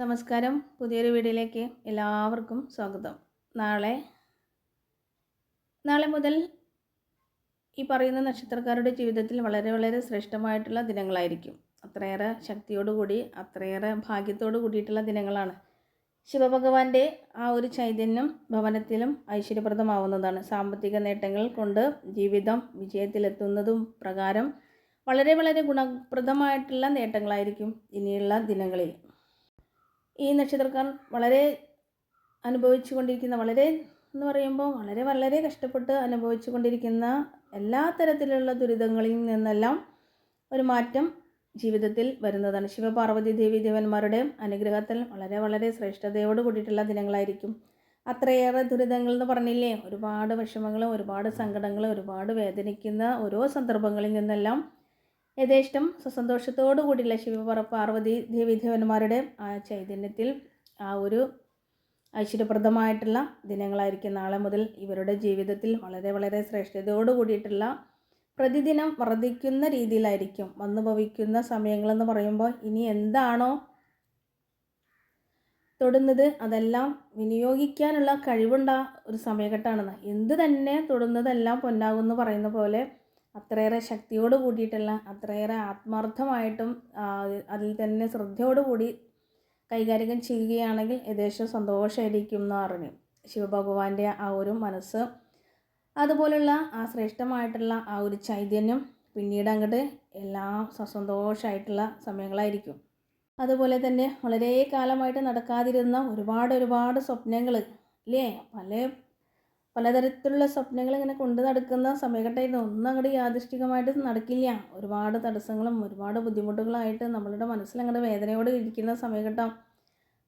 നമസ്കാരം. പുതിയൊരു വീഡിയോയിലേക്ക് എല്ലാവർക്കും സ്വാഗതം. നാളെ നാളെ മുതൽ ഈ പറയുന്ന നക്ഷത്രക്കാരുടെ ജീവിതത്തിൽ വളരെ വളരെ ശ്രേഷ്ഠമായിട്ടുള്ള ദിനങ്ങളായിരിക്കും. അത്രയേറെ ശക്തിയോടുകൂടി അത്രയേറെ ഭാഗ്യത്തോടു കൂടിയിട്ടുള്ള ദിനങ്ങളാണ്. ശിവഭഗവാന്റെ ആ ഒരു ചൈതന്യം ഭവനത്തിലും ഐശ്വര്യപ്രദമാവുന്നതാണ്. സാമ്പത്തിക നേട്ടങ്ങൾ കൊണ്ട് ജീവിതം വിജയത്തിലെത്തുന്നതും പ്രകാരം വളരെ വളരെ ഗുണപ്രദമായിട്ടുള്ള നേട്ടങ്ങളായിരിക്കും ഇനിയുള്ള ദിനങ്ങളിൽ. ഈ നക്ഷത്രക്കാർ വളരെ അനുഭവിച്ചു കൊണ്ടിരിക്കുന്ന വളരെ എന്ന് പറയുമ്പോൾ വളരെ വളരെ കഷ്ടപ്പെട്ട് അനുഭവിച്ചു കൊണ്ടിരിക്കുന്ന എല്ലാ തരത്തിലുള്ള ദുരിതങ്ങളിൽ നിന്നെല്ലാം ഒരു മാറ്റം ജീവിതത്തിൽ വരുന്നതാണ്. ശിവപാർവതി ദേവി ദേവന്മാരുടെ അനുഗ്രഹത്തിൽ വളരെ വളരെ ശ്രേഷ്ഠതയോട് കൂടിയിട്ടുള്ള ദിനങ്ങളായിരിക്കും. അത്രയേറെ ദുരിതങ്ങൾ എന്ന് പറഞ്ഞില്ലേ? ഒരുപാട് വിഷമങ്ങളും ഒരുപാട് സങ്കടങ്ങളും ഒരുപാട് വേദനിക്കുന്ന ഓരോ സന്ദർഭങ്ങളിൽ നിന്നെല്ലാം യഥേഷ്ടം സസന്തോഷത്തോടു കൂടിയുള്ള ശിവപറ പാർവതി ദേവീദേവന്മാരുടെ ആ ചൈതന്യത്തിൽ ആ ഒരു ഐശ്വര്യപ്രദമായിട്ടുള്ള ദിനങ്ങളായിരിക്കും നാളെ മുതൽ ഇവരുടെ ജീവിതത്തിൽ വളരെ വളരെ ശ്രേഷ്ഠതയോടു കൂടിയിട്ടുള്ള പ്രതിദിനം വർദ്ധിക്കുന്ന രീതിയിലായിരിക്കും വന്നു ഭവിക്കുന്ന സമയങ്ങളെന്ന് പറയുമ്പോൾ ഇനി എന്താണോ തൊടുന്നത് അതെല്ലാം വിനിയോഗിക്കാനുള്ള കഴിവുണ്ട ഒരു സമയഘട്ടമാണെന്ന് എന്ത് തന്നെ തൊടുന്നതെല്ലാം പൊന്നാകുമെന്ന് പറയുന്ന പോലെ അത്രയേറെ ശക്തിയോട് കൂടിയിട്ടുള്ള അത്രയേറെ ആത്മാർത്ഥമായിട്ടും അതിൽ തന്നെ ശ്രദ്ധയോടുകൂടി കൈകാര്യം ചെയ്യുകയാണെങ്കിൽ ഏകദേശം സന്തോഷമായിരിക്കും എന്ന് പറഞ്ഞു. ശിവഭഗവാന്റെ ആ ഒരു മനസ്സ് അതുപോലുള്ള ആ ശ്രേഷ്ഠമായിട്ടുള്ള ആ ഒരു ചൈതന്യം പിന്നീട് അങ്ങോട്ട് എല്ലാം സസന്തോഷമായിട്ടുള്ള സമയങ്ങളായിരിക്കും. അതുപോലെ തന്നെ വളരെ കാലമായിട്ട് നടക്കാതിരുന്ന ഒരുപാട് ഒരുപാട് സ്വപ്നങ്ങൾ അല്ലേ പല പലതരത്തിലുള്ള സ്വപ്നങ്ങൾ ഇങ്ങനെ കൊണ്ടു നടക്കുന്ന സമയഘട്ടമായിരുന്നു. ഒന്നും അങ്ങോട്ട് യാദൃഷ്ടികമായിട്ട് നടക്കില്ല. ഒരുപാട് തടസ്സങ്ങളും ഒരുപാട് ബുദ്ധിമുട്ടുകളായിട്ട് നമ്മളുടെ മനസ്സിൽ അങ്ങോട്ട് വേദനയോട് ഇരിക്കുന്ന സമയഘട്ടം.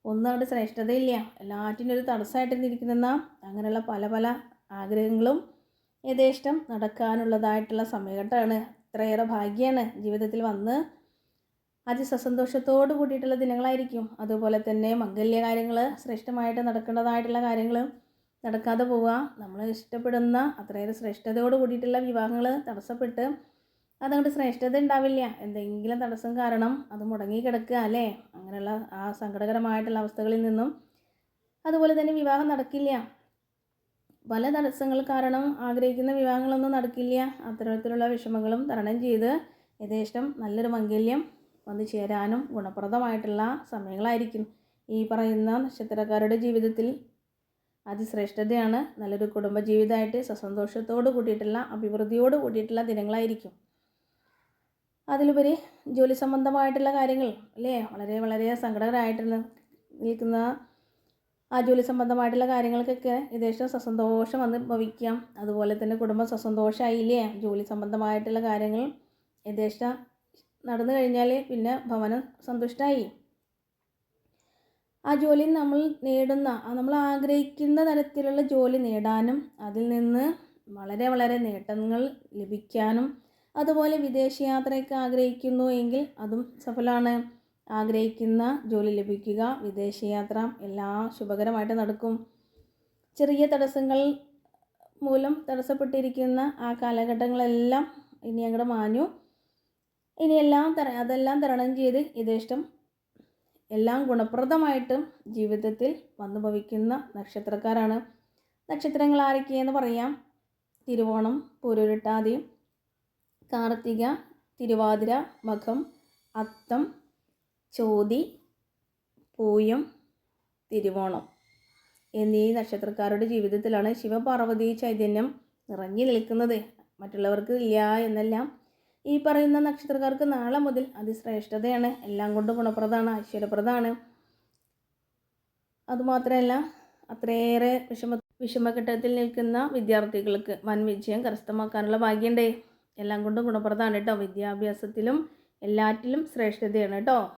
ഒന്നും അങ്ങോട്ട് ശ്രേഷ്ഠതയില്ല. എല്ലാറ്റിനും ഒരു തടസ്സമായിട്ട് ഇരിക്കുന്ന അങ്ങനെയുള്ള പല പല ആഗ്രഹങ്ങളും യഥേഷ്ടം നടക്കാനുള്ളതായിട്ടുള്ള സമയഘട്ടമാണ് അത്രയേറെ ഭാഗ്യമാണ് ജീവിതത്തിൽ വന്ന് അതിസസന്തോഷത്തോട് കൂടിയിട്ടുള്ള ദിനങ്ങളായിരിക്കും. അതുപോലെ തന്നെ മംഗല്യ കാര്യങ്ങൾ ശ്രേഷ്ഠമായിട്ട് നടക്കേണ്ടതായിട്ടുള്ള കാര്യങ്ങൾ നടക്കാതെ പോവുക നമ്മൾ ഇഷ്ടപ്പെടുന്ന അത്രയേറെ ശ്രേഷ്ഠതയോട് കൂടിയിട്ടുള്ള വിവാഹങ്ങൾ തടസ്സപ്പെട്ട് അതങ്ങോട്ട് ശ്രേഷ്ഠത ഉണ്ടാവില്ല എന്തെങ്കിലും തടസ്സം കാരണം അത് മുടങ്ങി കിടക്കുക അല്ലേ? അങ്ങനെയുള്ള ആ സങ്കടകരമായിട്ടുള്ള അവസ്ഥകളിൽ നിന്നും അതുപോലെ തന്നെ വിവാഹം നടക്കില്ല. പല തടസ്സങ്ങൾ കാരണം ആഗ്രഹിക്കുന്ന വിവാഹങ്ങളൊന്നും നടക്കില്ല. അത്തരത്തിലുള്ള വിഷമങ്ങളും തരണം ചെയ്ത് യഥേഷ്ടം നല്ലൊരു മംഗല്യം വന്നു ചേരാനും ഗുണപ്രദമായിട്ടുള്ള സമയങ്ങളായിരിക്കും. ഈ പറയുന്ന നക്ഷത്രക്കാരുടെ ജീവിതത്തിൽ അതിശ്രേഷ്ഠതയാണ്. നല്ലൊരു കുടുംബജീവിതമായിട്ട് സസന്തോഷത്തോട് കൂടിയിട്ടുള്ള അഭിവൃദ്ധിയോട് കൂടിയിട്ടുള്ള ദിനങ്ങളായിരിക്കും. അതിലുപരി ജോലി സംബന്ധമായിട്ടുള്ള കാര്യങ്ങൾ അല്ലേ? വളരെ വളരെ സങ്കടകരമായിട്ട് നിൽക്കുന്ന ആ ജോലി സംബന്ധമായിട്ടുള്ള കാര്യങ്ങൾക്കൊക്കെ യഥേഷ്ടം സസന്തോഷം വന്ന് ഭവിക്കാം അതുപോലെ തന്നെ കുടുംബം സസന്തോഷമായില്ലേ ജോലി സംബന്ധമായിട്ടുള്ള കാര്യങ്ങൾ ഏകദേശം നടന്നു കഴിഞ്ഞാൽ പിന്നെ ഭവനം സന്തുഷ്ടമായി. ആ ജോലി നമ്മൾ നേടുന്ന നമ്മൾ ആഗ്രഹിക്കുന്ന തരത്തിലുള്ള ജോലി നേടാനും അതിൽ നിന്ന് വളരെ വളരെ നേട്ടങ്ങൾ ലഭിക്കാനും അതുപോലെ വിദേശയാത്രയൊക്കെ ആഗ്രഹിക്കുന്നു എങ്കിൽ അതും സഫലമാണ് ആഗ്രഹിക്കുന്ന ജോലി ലഭിക്കുക വിദേശയാത്ര എല്ലാം ശുഭകരമായിട്ട് നടക്കും. ചെറിയ തടസ്സങ്ങൾ മൂലം തടസ്സപ്പെട്ടിരിക്കുന്ന ആ കാലഘട്ടങ്ങളെല്ലാം ഇനി അങ്ങോട്ട് മാഞ്ഞു. ഇനിയെല്ലാം തര അതെല്ലാം തരണം ചെയ്ത് യഥേഷ്ടം എല്ലാം ഗുണപ്രദമായിട്ടും ജീവിതത്തിൽ വന്നു ഭവിക്കുന്ന നക്ഷത്രക്കാരാണ്. നക്ഷത്രങ്ങൾ ആരൊക്കെയെന്ന് പറയാം. തിരുവോണം പൂരുരുട്ടാതി കാർത്തിക തിരുവാതിര മഖം അത്തം ചോതി പൂയം തിരുവോണം എന്നീ നക്ഷത്രക്കാരുടെ ജീവിതത്തിലാണ് ശിവപാർവതി ചൈതന്യം നിറഞ്ഞു നിൽക്കുന്നത്. മറ്റുള്ളവർക്ക് ഇല്ല എന്നെല്ലാം ഈ പറയുന്ന നക്ഷത്രക്കാർക്ക് നാളെ മുതൽ അതിശ്രേഷ്ഠതയാണ്. എല്ലാം കൊണ്ടും ഗുണപ്രദമാണ് ഐശ്വര്യപ്രദമാണ്. അതുമാത്രമല്ല അത്രയേറെ വിഷമ വിഷമഘട്ടത്തിൽ നിൽക്കുന്ന വിദ്യാർത്ഥികൾക്ക് വൻ വിജയം കരസ്ഥമാക്കാനുള്ള ഭാഗ്യമുണ്ടേ. എല്ലാം കൊണ്ടും ഗുണപ്രദമാണ് കേട്ടോ. വിദ്യാഭ്യാസത്തിലും എല്ലാറ്റിലും ശ്രേഷ്ഠതയാണ് കേട്ടോ.